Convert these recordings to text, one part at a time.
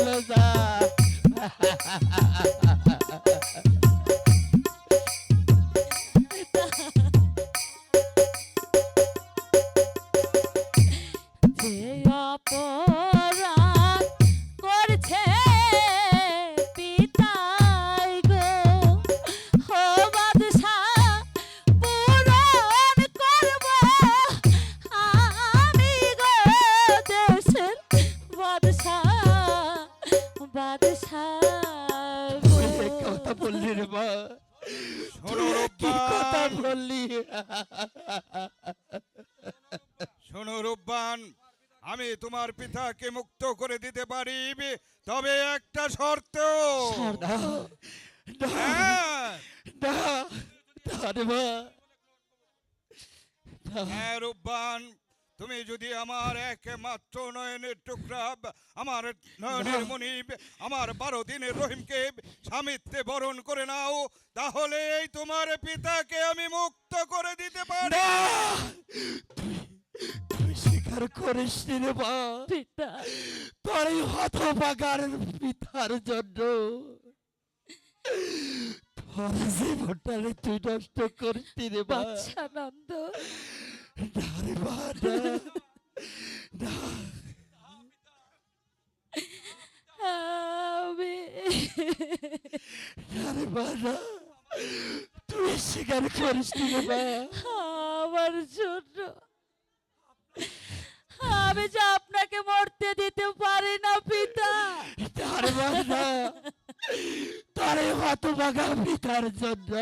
থেকে চলে কথা বললি রে মা। শোনো কি কথা বললি? শোনো রূপবান আমি তোমার পিতাকে মুক্ত করে দিতে পারি তবে একটা শর্ত। রূপবান তুমি যদি আমার একমাত্র নয়নের টুকরা আমার নয়নের মনিব আমার বারো দিনের রহিমকে স্বামিত্বে বরণ করে নাও তাহলেই তোমার পিতাকে আমি মুক্ত করে দিতে পারি। তুই স্বীকার করিস রে মা। পিতা। তোর এই হতভাগার পিতার জন্য তোর জীবনটারে তুই নষ্ট করিস রে বাদশাহ নন্দ না রে মা না না আমি রে তুই স্বীকার করিস আমার জন্য। আমি যে আপনাকে মরতে দিতে পারি না পিতা। তার না তোর হতভাগা পিতার জন্য।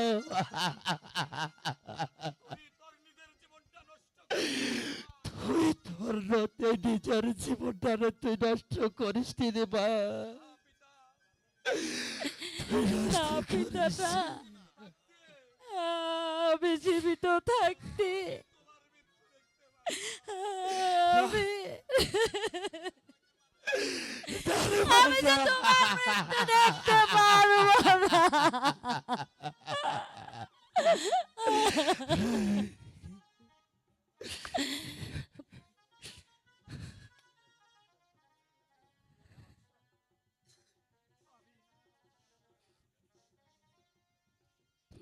তুই তোর নতে নিজের জীবনটারে তুই নষ্ট করিস রে নষ্ট না আমি জীবিত থাকতে। আমি আমি যে তোমার মৃত্যু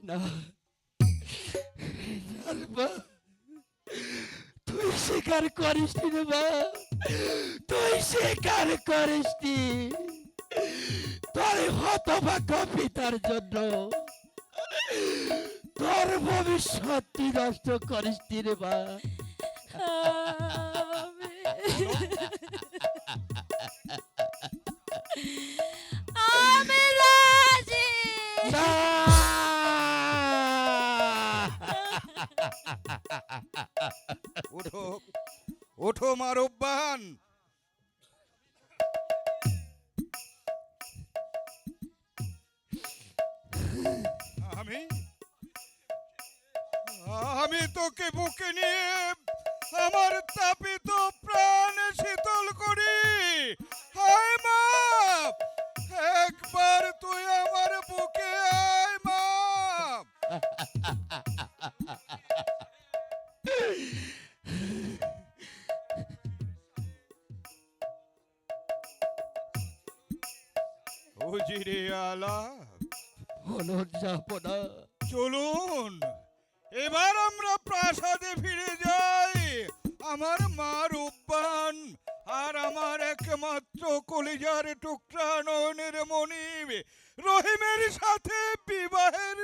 না তুই স্বীকার করিস রে মা। তুই স্বীকার করিস তোর হতভাগ্য পিতার জন্য। তোর ভবিষ্যৎ তুই নষ্ট করিস রে মা। ওঠো মা অব্যাহান আমি আমি তোকে বুকে নিয়ে আমার তাপিত প্রাণ শীতল করি। হায় মা! উজিরে আলা হলো চলুন এবার আমরা প্রাসাদে ফিরে যাই। আমার মা রূপবান আর আমার একমাত্র কলিজার টুকরা নয়নের মনিব। রহিমের সাথে বিবাহের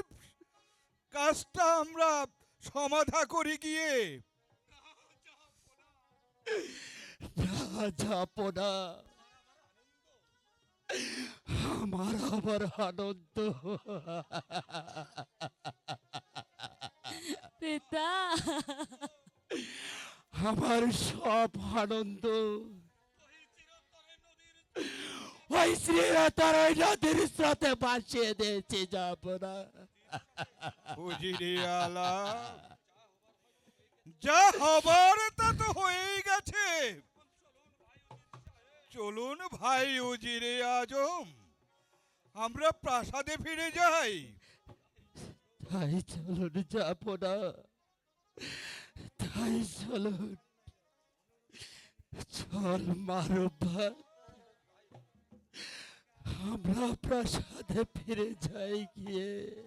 কাজটা আমরা সমাধা করি গিয়ে। না যাব না আমার আবার আনন্দ। পিতা। আমার সব আনন্দ। ওই শ্রীরা তার ওই নদীর স্রোতে ভাসিয়ে দিয়েছে যাব না। আলা যা হবার তা তো হয়েই গেছে। চলুন ভাই উজিরে আজম। আমরা প্রাসাদে ফিরে যাই। তাই চলুন, যাব না। তাই চলুন। চল মারো আমরা প্রাসাদে ফিরে যাই গিয়ে।